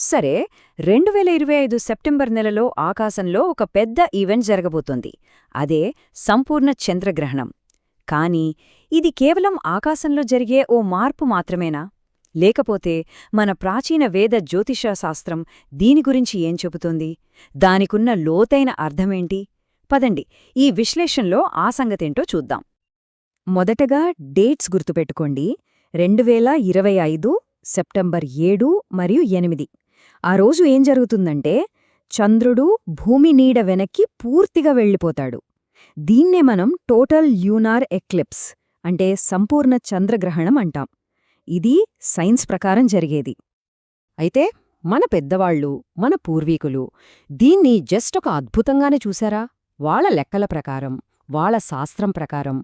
సరే రెండు వేల ఇరవై ఐదు సెప్టెంబర్ నెలలో ఆకాశంలో ఒక పెద్ద ఈవెంట్ జరగబోతోంది. అదే సంపూర్ణ చంద్రగ్రహణం. కానీ ఇది కేవలం ఆకాశంలో జరిగే ఓ మార్పు మాత్రమేనా? లేకపోతే మన ప్రాచీన వేద జ్యోతిషశాస్త్రం దీని గురించి ఏం చెబుతోంది? దానికున్న లోతైన అర్థమేంటి? పదండి ఈ విశ్లేషణలో ఆ సంగతేంటో చూద్దాం. మొదటగా డేట్స్ గుర్తుపెట్టుకోండి. రెండు వేల ఇరవై ఐదు సెప్టెంబర్ ఏడు మరియు ఎనిమిది. ఆ రోజు ఏం జరుగుతుందంటే చంద్రుడు భూమి నీడ వెనక్కి పూర్తిగా వెళ్ళిపోతాడు. దీన్నే మనం టోటల్ ల్యూనార్ ఎక్లిప్స్ అంటే సంపూర్ణ చంద్రగ్రహణం అంటాం. ఇది సైన్స్ ప్రకారం జరిగేది. అయితే మన పెద్దవాళ్ళు మన పూర్వీకులు దీన్ని జస్ట్ ఒక అద్భుతంగానే చూశారా వాళ్ళ లెక్కల ప్రకారం వాళ్ళ శాస్త్రం ప్రకారం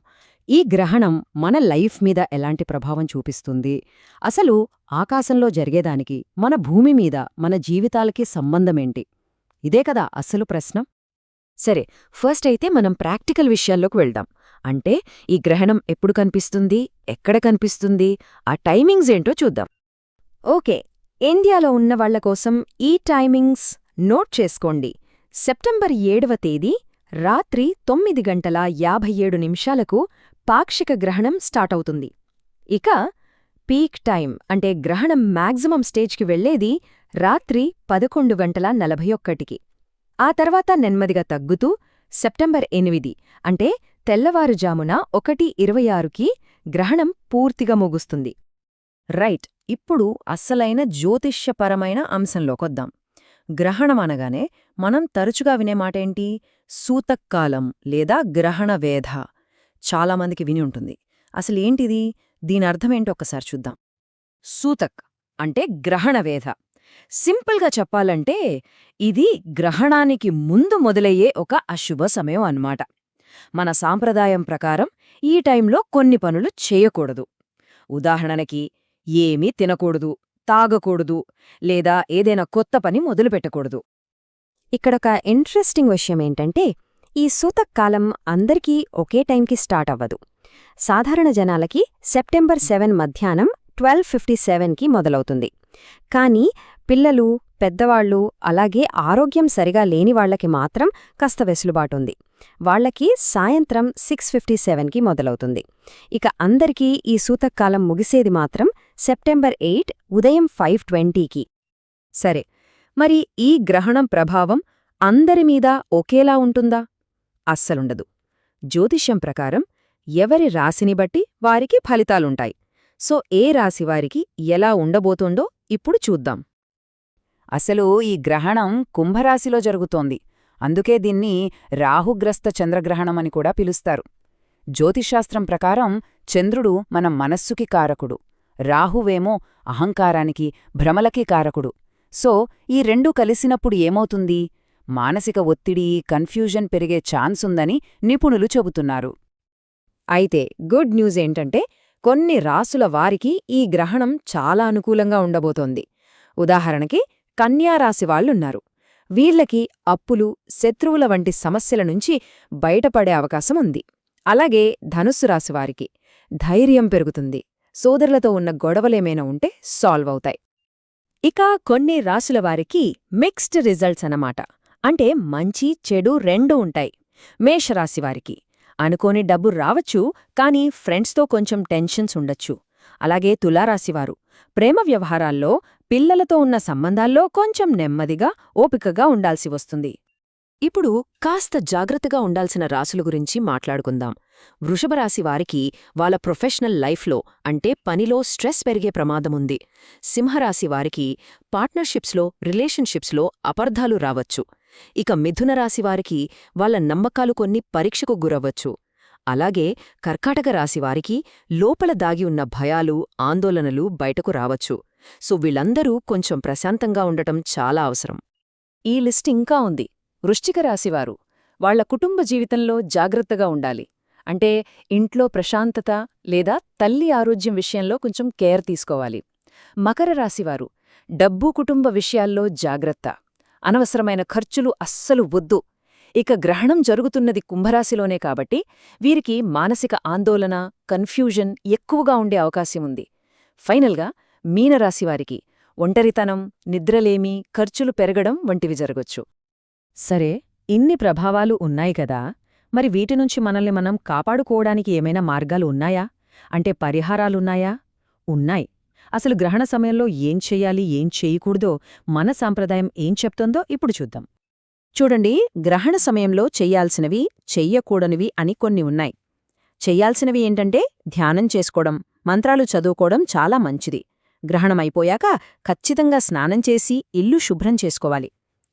ఈ గ్రహణం మన లైఫ్ మీద ఎలాంటి ప్రభావం చూపిస్తుంది? అసలు ఆకాశంలో జరిగేదానికి మన భూమి మీద మన జీవితాలకి సంబంధమేంటి? ఇదే కదా అసలు ప్రశ్న. సరే ఫస్ట్ అయితే మనం ప్రాక్టికల్ విషయాల్లోకి వెళ్దాం. అంటే ఈ గ్రహణం ఎప్పుడు కనిపిస్తుంది ఎక్కడ కనిపిస్తుంది ఆ టైమింగ్స్ ఏంటో చూద్దాం. ఓకే ఇండియాలో ఉన్న వాళ్ళ కోసం ఈ టైమింగ్స్ నోట్ చేసుకోండి. సెప్టెంబర్ ఏడవ తేదీ రాత్రి తొమ్మిది గంటల యాభై ఏడు నిమిషాలకు పాక్షిక గ్రహణం స్టార్ట్ అవుతుంది. ఇక పీక్ టైం అంటే గ్రహణం మ్యాక్సిమం స్టేజ్కి వెళ్ళేది రాత్రి పదకొండు గంటల నలభై ఒక్కటికి. ఆ తర్వాత నెమ్మదిగా తగ్గుతూ సెప్టెంబర్ ఎనిమిది అంటే తెల్లవారుజామున ఒకటి ఇరవై ఆరుకి గ్రహణం పూర్తిగా ముగుస్తుంది. రైట్ ఇప్పుడు అస్సలైన జ్యోతిష్యపరమైన అంశంలోకొద్దాం గ్రహణం అనగానే మనం తరచుగా వినే మాటేంటి? సూతక్కాలం లేదా గ్రహణవేధ. చాలామందికి విని ఉంటుంది. అసలేంటిది? దీని ఒక్కసారి చూద్దాం. సూతక్ అంటే గ్రహణవేధ సింపుల్గా చెప్పాలంటే ఇది గ్రహణానికి ముందు మొదలయ్యే ఒక అశుభ సమయం అన్నమాట. మన సాంప్రదాయం ప్రకారం ఈ టైంలో కొన్ని పనులు చేయకూడదు. ఉదాహరణకి ఏమీ తినకూడదు తాగకూడదు లేదా ఏదైనా కొత్త పని మొదలుపెట్టకూడదు. ఇక్కడొక ఇంట్రెస్టింగ్ విషయం ఏంటంటే ఈ సూతకాలం అందరికీ ఒకే టైంకి స్టార్ట్ అవ్వదు. సాధారణ జనాలకి సెప్టెంబర్ సెవెన్ మధ్యాహ్నం ట్వెల్వ్ ఫిఫ్టీ సెవెన్కి మొదలవుతుంది. కానీ పిల్లలు పెద్దవాళ్ళు అలాగే ఆరోగ్యం సరిగా లేని వాళ్ళకి మాత్రం కాస్త వెసులుబాటుంది వాళ్ళకి సాయంత్రం సిక్స్ ఫిఫ్టీ సెవెన్కి మొదలవుతుంది. ఇక అందరికీ ఈ సూతక్కాలం ముగిసేది మాత్రం సెప్టెంబర్ ఎయిట్ ఉదయం ఫైవ్ ట్వంటీకి. సరే మరి ఈ గ్రహణం ప్రభావం అందరిమీద ఒకేలా ఉంటుందా? అస్సలుండదు. జ్యోతిష్యం ప్రకారం ఎవరి రాశిని బట్టి వారికి ఫలితాలుంటాయి. సో ఏ రాశివారికి ఎలా ఉండబోతుందో ఇప్పుడు చూద్దాం. అసలు ఈ గ్రహణం కుంభరాశిలో జరుగుతోంది. అందుకే దీన్ని రాహుగ్రస్త చంద్రగ్రహణమని కూడా పిలుస్తారు. జ్యోతిశాస్త్రం ప్రకారం చంద్రుడు మన మనస్సుకి కారకుడు. రాహువేమో అహంకారానికి భ్రమలకి కారకుడు. సో ఈ రెండూ కలిసినప్పుడు ఏమవుతుంది? మానసిక ఒత్తిడి కన్ఫ్యూజన్ పెరిగే ఛాన్స్ ఉందని నిపుణులు చెబుతున్నారు. అయితే గుడ్ న్యూస్ ఏంటంటే కొన్ని రాసుల వారికి ఈ గ్రహణం చాలా అనుకూలంగా ఉండబోతోంది. ఉదాహరణకి కన్యారాశి వాళ్ళున్నారు. వీళ్ళకి అప్పులు శత్రువుల వంటి సమస్యల నుంచి బయటపడే అవకాశం ఉంది. అలాగే ధనుస్సు రాశివారికి ధైర్యం పెరుగుతుంది. సోదరులతో ఉన్న గొడవలేమైనా ఉంటే సాల్వ్ అవుతాయి. ఇక కొన్ని రాసుల వారికి మిక్స్డ్ రిజల్ట్స్ అన్నమాట. అంటే మంచి చెడు రెండూ ఉంటాయి. మేషరాశివారికి అనుకోని డబ్బు రావచ్చు కానీ ఫ్రెండ్స్తో కొంచెం టెన్షన్స్ ఉండొచ్చు. అలాగే తులారాశివారు ప్రేమ వ్యవహారాల్లో పిల్లలతో ఉన్న సంబంధాల్లో కొంచెం నెమ్మదిగా ఓపికగా ఉండాల్సి వస్తుంది. ఇప్పుడు కాస్త జాగ్రత్తగా ఉండాల్సిన రాసుల గురించి మాట్లాడుకుందాం. వృషభరాశి వారికి వాళ్ళ ప్రొఫెషనల్ లైఫ్లో అంటే పనిలో స్ట్రెస్ పెరిగే ప్రమాదముంది సింహరాశి వారికి పార్ట్నర్షిప్స్లో రిలేషన్షిప్స్లో అపర్ధాలు రావచ్చు. ఇక మిథున రాశివారికి వాళ్ళ నమ్మకాలు కొన్ని పరీక్షకు గురవ్వచ్చు. అలాగే కర్కాటక రాశివారికి లోపల దాగి ఉన్న భయాలు ఆందోళనలు బయటకు రావచ్చు. సో వీళ్ళందరూ కొంచెం ప్రశాంతంగా ఉండటం చాలా అవసరం. ఈ లిస్ట్ ఇంకా ఉంది. వృశ్చిక రాశివారు వాళ్ళ కుటుంబ జీవితంలో జాగ్రత్తగా ఉండాలి. అంటే ఇంట్లో ప్రశాంతత లేదా తల్లి ఆరోగ్యం విషయంలో కొంచెం కేర్ తీసుకోవాలి. మకర రాశివారు డబ్బు కుటుంబ విషయాల్లో జాగ్రత్త. అనవసరమైన ఖర్చులు అస్సలు వద్దు. ఇక గ్రహణం జరుగుతున్నది కుంభరాశిలోనే కాబట్టి వీరికి మానసిక ఆందోళన కన్ఫ్యూజన్ ఎక్కువగా ఉండే అవకాశం ఉంది. ఫైనల్గా మీనరాశివారికి ఒంటరితనం నిద్రలేమి ఖర్చులు పెరగడం వంటివి జరగొచ్చు. సరే ఇన్ని ప్రభావాలు ఉన్నాయి కదా మరి వీటి నుంచి మనల్ని మనం కాపాడుకోవడానికి ఏమైనా మార్గాలు ఉన్నాయా? అంటే పరిహారాలున్నాయా? ఉన్నాయి. అసలు గ్రహణ సమయంలో ఏం చెయ్యాలి ఏం చేయకూడదో మన సాంప్రదాయం ఏం చెప్తుందో ఇప్పుడు చూద్దాం. చూడండి గ్రహణ సమయంలో చెయ్యాల్సినవి చెయ్యకూడనివి అని కొన్ని ఉన్నాయి. చెయ్యాల్సినవి ఏంటంటే ధ్యానం చేసుకోవడం మంత్రాలు చదువుకోవడం చాలా మంచిది. గ్రహణమైపోయాక ఖచ్చితంగా స్నానం చేసి ఇల్లు శుభ్రం చేసుకోవాలి.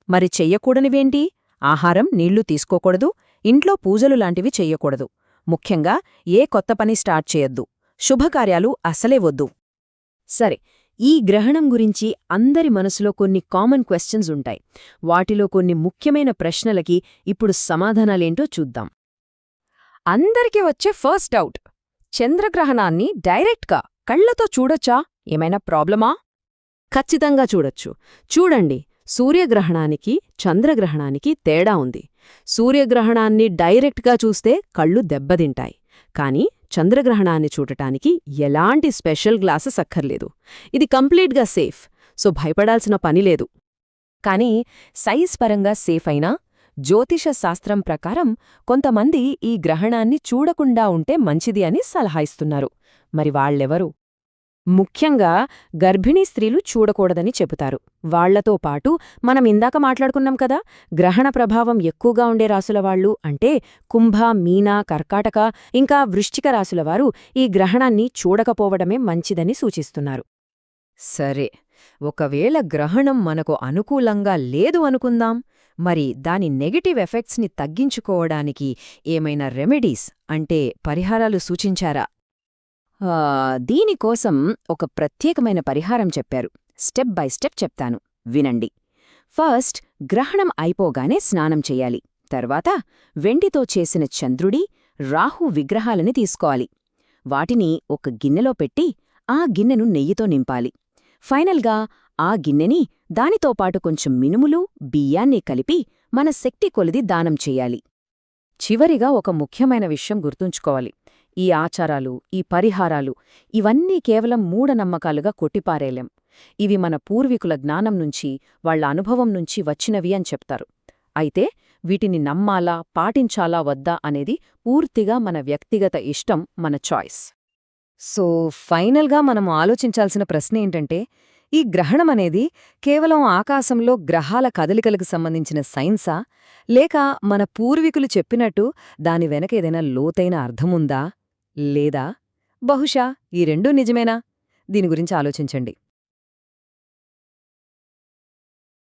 మరి చెయ్యకూడనివేంటి ఆహారం నీళ్ళు తీసుకోకూడదు ఇంట్లో పూజలు లాంటివి చెయ్యకూడదు. ముఖ్యంగా ఏ కొత్త పని స్టార్ట్ చేయొద్దు. శుభకార్యాలు అసలే వద్దు. సరే ఈ గ్రహణం గురించి అందరి మనసులో కొన్ని కామన్ క్వశ్చన్స్ ఉంటాయి. వాటిలో కొన్ని ముఖ్యమైన ప్రశ్నలకి ఇప్పుడు సమాధానాలేంటో చూద్దాం. అందరికీ వచ్చే ఫస్ట్ డౌట్. చంద్రగ్రహణాన్ని డైరెక్ట్గా కళ్ళతో చూడొచ్చా? ఏమైనా ప్రాబ్లమా? ఖచ్చితంగా చూడొచ్చు. చూడండి సూర్యగ్రహణానికి చంద్రగ్రహణానికి తేడా ఉంది. సూర్యగ్రహణాన్ని డైరెక్ట్గా చూస్తే కళ్ళు దెబ్బతింటాయి. కానీ చంద్రగ్రహణాన్ని చూడటానికి ఎలాంటి స్పెషల్ గ్లాసెస్ అక్కర్లేదు. ఇది కంప్లీట్గా సేఫ్ సో భయపడాల్సిన పనిలేదు కానీ సైజ్ పరంగా సేఫ్ అయినా జ్యోతిష శాస్త్రం ప్రకారం కొంతమంది ఈ గ్రహణాన్ని చూడకుండా ఉంటే మంచిది అని సలహా ఇస్తున్నారు. మరి వాళ్ళెవరు? ముఖ్యంగా గర్భిణీ స్త్రీలు చూడకూడదని చెబుతారు. వాళ్ళతో పాటు మనం ఇందాక మాట్లాడుకున్నాం కదా గ్రహణ ప్రభావం ఎక్కువగా ఉండే రాసులవాళ్ళు అంటే కుంభ మీనా కర్కాటక ఇంకా వృశ్చిక రాసులవారు ఈ గ్రహణాన్ని చూడకపోవడమే మంచిదని సూచిస్తున్నారు. సరే ఒకవేళ గ్రహణం మనకు అనుకూలంగా లేదు అనుకుందాం మరి దాని నెగటివ్ ఎఫెక్ట్స్ని తగ్గించుకోవడానికి ఏమైనా రెమెడీస్ అంటే పరిహారాలు సూచించారా? దీనికోసం ఒక ప్రత్యేకమైన పరిహారం చెప్పారు. స్టెప్ బై స్టెప్ చెప్తాను. వినండి. ఫస్ట్ గ్రహణం అయిపోగానే స్నానం చెయ్యాలి తర్వాత వెండితో చేసిన చంద్రుడి రాహు విగ్రహాలని తీసుకోవాలి. వాటిని ఒక గిన్నెలో పెట్టి ఆ గిన్నెను నెయ్యితో నింపాలి. ఫైనల్గా ఆ గిన్నెని దానితో పాటు కొంచెం మినుములు బియ్యాన్ని కలిపి మన శక్తి కొలిది దానం చెయ్యాలి చివరిగా ఒక ముఖ్యమైన విషయం గుర్తుంచుకోవాలి. ఈ ఆచారాలు ఈ పరిహారాలు ఇవన్నీ కేవలం మూఢనమ్మకాలుగా కొట్టిపారేలేం. ఇవి మన పూర్వీకుల జ్ఞానం నుంచి వాళ్ళ అనుభవం నుంచి వచ్చినవి అని చెప్తారు. అయితే వీటిని నమ్మాలా పాటించాలా వద్దా అనేది పూర్తిగా మన వ్యక్తిగత ఇష్టం మన చాయిస్. సో ఫైనల్గా మనం ఆలోచించాల్సిన ప్రశ్న ఏంటంటే ఈ గ్రహణం అనేది కేవలం ఆకాశంలో గ్రహాల కదలికలకు సంబంధించిన సైన్సా? లేక మన పూర్వీకులు చెప్పినట్టు దాని వెనక ఏదైనా లోతైన అర్థముందా? లేదా? బహుశా ఈ రెండూ నిజమేనా? దీని గురించి ఆలోచించండి.